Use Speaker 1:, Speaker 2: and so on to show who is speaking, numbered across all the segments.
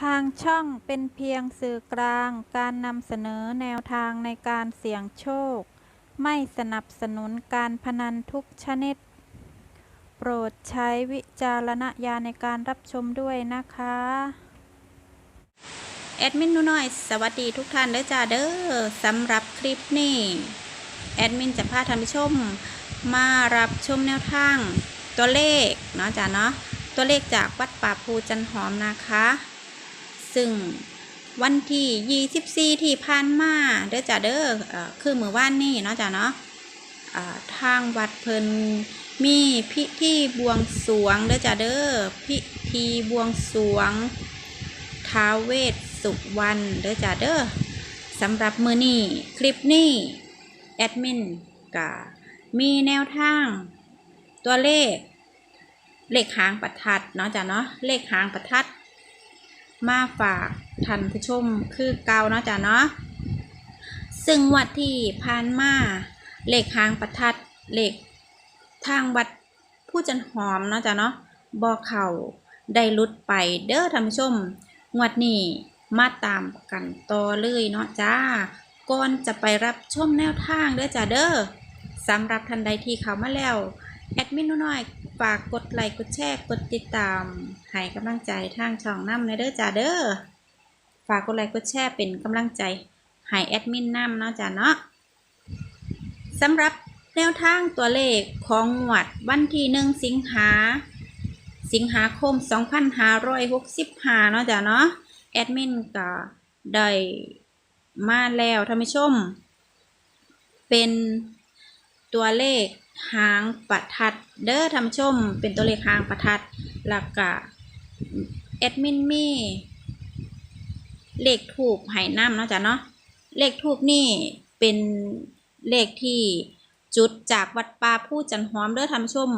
Speaker 1: ทางช่องเป็นเพียงสื่อกลางการนำเสนอแนวทางในการเสี่ยงโชค ไม่สนับสนุนการพนันทุกชนิด โปรดใช้วิจารณญาณในการรับชมด้วยนะคะ
Speaker 2: แอดมินหนูน้อย สวัสดีทุกท่านเด้อจ้าเด้อสำหรับคลิปนี้ แอดมินจะพาท่านผู้ชม มารับชมแนวทาง ตัวเลขเนาะจ้าเนาะตัวเลขจากวัดป่าภูจันหอมนะคะ ซึ่งวันที่24ที่ผ่านมาเด้อจ้าเด้อคือมือว่านนี่เนาะจ้าเนาะทางวัดเพิ่นมีพิธีบวงสรวงเด้อจ้าเด้อพิธีบวงสรวงท้าเวสสุวรรณเด้อจ้าเด้อสำหรับมือนี้คลิปนี้แอดมินกะมีแนวทาง ตัวเลข เลขหางประทัดเนาะจ้ะเนาะเลขหางประทัด มาฝากท่านผู้ชมคือเก่าเนาะจ้ะเนาะซึ่งวัดที่ผ่านมาเลขหางประทัดเลขทางวัดผู้จันหอมเนาะจ้ะเนาะบ่อเข่าได้ลุดไปเด้อท่านผู้ชมงวดนี้มาตามกันต่อเลยเนาะจ้าก่อนจะไปรับชมแนวทางเด้อจ้าเด้อสำหรับทันใดที่เข้ามาแล้ว แอดมินนูน้อยฝากกดไลค์กดแชร์กดติดตามให้กำลังใจทางช่องน้ำในเด้อจ้าเด้อฝากกดไลค์กดแชร์เป็นกำลังใจให้แอดมินน้ำเนาะจ้าเนาะสำหรับแนวทางตัวเลขของงวดวันที่หนึ่งสิงหาสิงหาคม 2565เนาะจ้ะเนาะแอดมินก็ได้มาแล้วท่านผู้ชม เป็น ตัวเลขหางประทัด เด้อท่านชม เป็นตัวเลขหางประทัดแล้วก็แอดมินมีเลขถูกให้น้ำเนาะจ้ะเนาะเลขถูกนี่เป็นเลขที่จุดจากวัดป่าผู้จันหอมเด้อท่านชม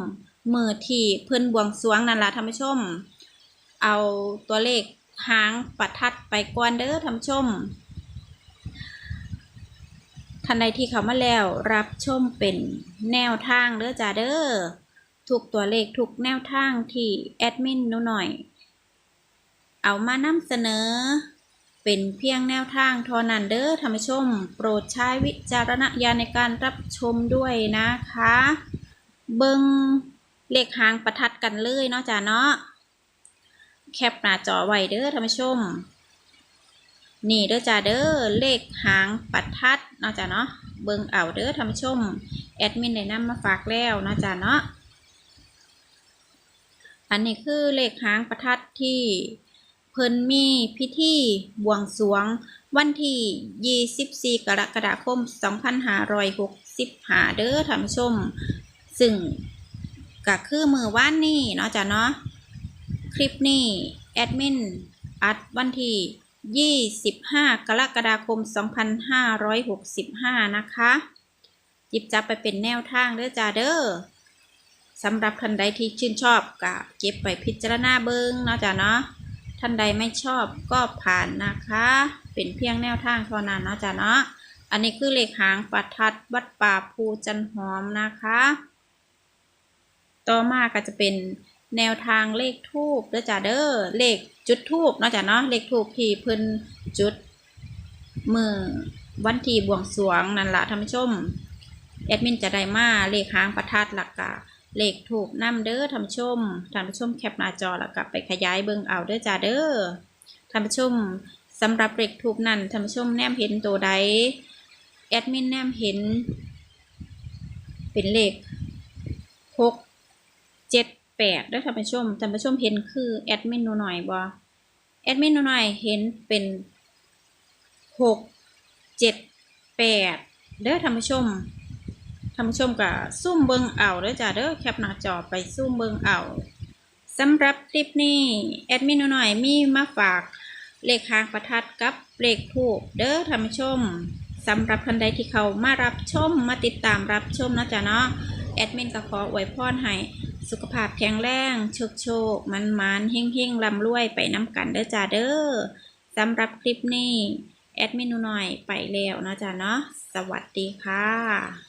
Speaker 2: มือที่เพิ่นบวงสรวงนั่นละท่านชม เอาตัวเลขหางประทัดไปก่อนเด้อท่านชม ท่านใดที่เข้ามาแล้วรับชมเป็นแนวทางเด้อจ้าเด้อทุกตัวเลขทุกแนวทางที่แอดมินนูหน่อย เอามานำเสนอ เป็นเพียงแนวทางทอนันเด้อท่านผู้ชม โปรดใช้วิจารณญาณในการรับชมด้วยนะคะ เบิงเลขหางประทัดกันเลยเนาะจ้าเนาะแคปหน้าจอไว้เด้อท่านผู้ชม นี่เด้อจ้าเด้อเลขหางประทัดเนาะจ้าเนาะเบิงเอาเด้อท่านชมแอดมินได้นำมาฝากแล้วเนาะจ้าเนาะอันนี้คือเลขหางประทัดที่เพิ่นมีพิธีบวงสรวงวันที่ 24 กรกฎาคม 2565 เด้อท่านผู้ชม ซึ่งก็คือมือว่านนี่เนาะจ้ะเนาะ คลิปนี้ แอดมิน อัดวันที่ 25 กรกฎาคม 2565 นะคะ จิบจับไปเป็นแนวทางเด้อจ้าเด้อสำหรับท่านใดที่ชื่นชอบก็เก็บไปพิจารณาเบิงเนาะจ้ะเนาะท่านใดไม่ชอบก็ผ่านนะคะ เป็นเพียงแนวทางเท่านั้นเนาะจ้ะเนาะอันนี้คือเลขหางประทัดวัดป่าภูจันหอมนะคะ ต่อมาก็จะเป็น แนวทางเลขทูบเด้อจ้าเด้อเลขจุดทูบเนาะจ้ะเนาะเลขทูบที่เพิ่นจุดมือวันที่บวงสรวงนั่นละท่านผู้ชมแอดมินจะได้มาเลขหางประทัดหลักกะเลขถูกนํเด้อท่านผู้ชมท่านผู้ชมแคปหน้าจอแล้วก็ไปขยายเบิ่งเอาเด้อจ้าเด้อท่านผู้ชมสำหรับเลขทูบนั่นท่านผู้ชมแนมเห็นตัวใดแอดมินแนมเห็น เป็นเลขหกเจ็ด แปดด้วยท่านผู้ชมท่านผู้ชมเห็นคือแอดมินหนูหน่อยบ่แอดมินหนูหน่อยเห็นเป็นหกเจ็ดแปดเด้อท่านผู้ชมท่านผู้ชมก็ซุ่มเบิงเอาเด้อจ้าเด้อแคปหน้าจอไปซุ่มเบิงเอาสำหรับคลิปนี้แอดมินหนูหน่อยมีมาฝากเลขหางประทัดกับเลขถูกเด้อท่านผู้ชมสำหรับท่านใดที่เขามารับชมมาติดตามรับชมนะจ๊ะเนาะแอดมินก็ขออวยพรให้ สุขภาพแข็งแรงโชคโชคมันมันเฮงเฮงลำรวยไปน้ำกันเด้อจ้าเด้อสำหรับคลิปนี้ แอดมินหนูหน่อยไปแล้วเนาะจ้าเนาะสวัสดีค่ะ